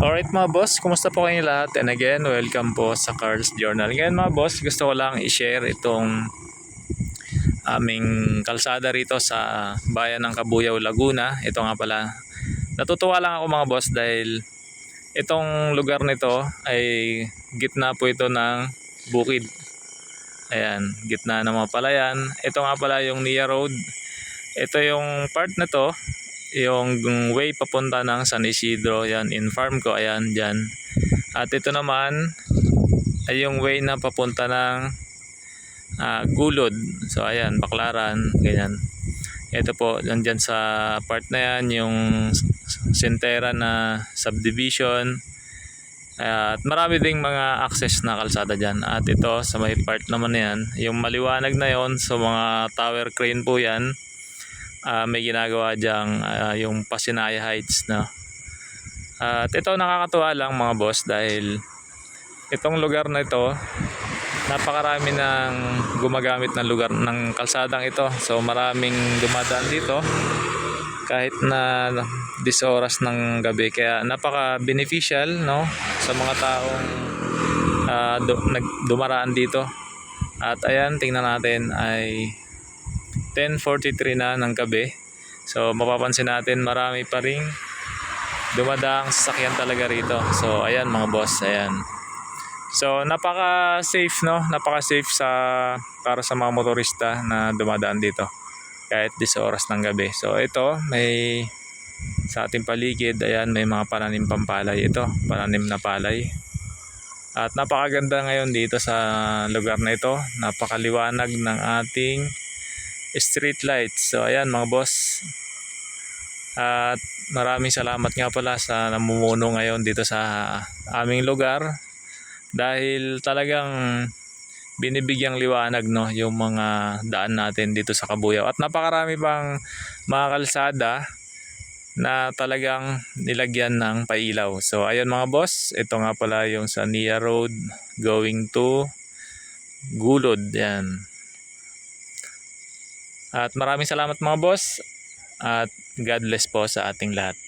Alright mga boss, kumusta po kayong lahat? And again, welcome po sa Carl's Journal. Ngayon mga boss, gusto ko lang i-share itong aming kalsada rito sa bayan ng Kabuyaw, Laguna. Ito nga pala, natutuwa lang ako mga boss dahil itong lugar nito ay gitna po ito ng bukid. Ayan, gitna ng mga palayan. Ito nga pala yung Nia Road. Ito yung part na to, yung way papunta ng San Isidro. Yan, in farm ko. Ayan, dyan. At ito naman ay yung way na papunta ng ah, Gulod. So, ayan, Baklaran. Ganyan. Ito po, nandyan sa part na yan, yung Sentera na subdivision. At marami ding mga access na kalsada dyan. At ito, sa may part naman na yan, yung maliwanag na yon so mga tower crane po yan. Ah, may ginagawa dyang ah, yung Pasinaya Heights na. At ito nakakatuwa lang mga boss dahil itong lugar na ito napakarami ng gumagamit ng lugar ng kalsadang ito. So maraming dumadaan dito kahit na 10 oras ng gabi kaya napaka beneficial no sa mga taong ah, du- dumaraan dito. At ayan, tingnan natin ay 10.43 na ng gabi. So mapapansin natin marami pa ring dumadaang sasakyan talaga rito. So ayan mga boss, ayan. So napaka safe no, napaka safe sa para sa mga motorista na dumadaan dito kahit 10 oras ng gabi. So ito may sa ating paligid, ayan may mga pananim pampalay ito, pananim na palay. At napakaganda ngayon dito sa lugar na ito. Napakaliwanag ng ating street lights. So ayan mga boss. At maraming salamat nga pala sa namumuno ngayon dito sa aming lugar dahil talagang binibigyang liwanag no yung mga daan natin dito sa Kabuyaw at napakarami pang mga kalsada na talagang nilagyan ng pailaw. So ayun mga boss, ito nga pala yung sa Nia Road going to Gulod yan. At maraming salamat mga boss at God bless po sa ating lahat.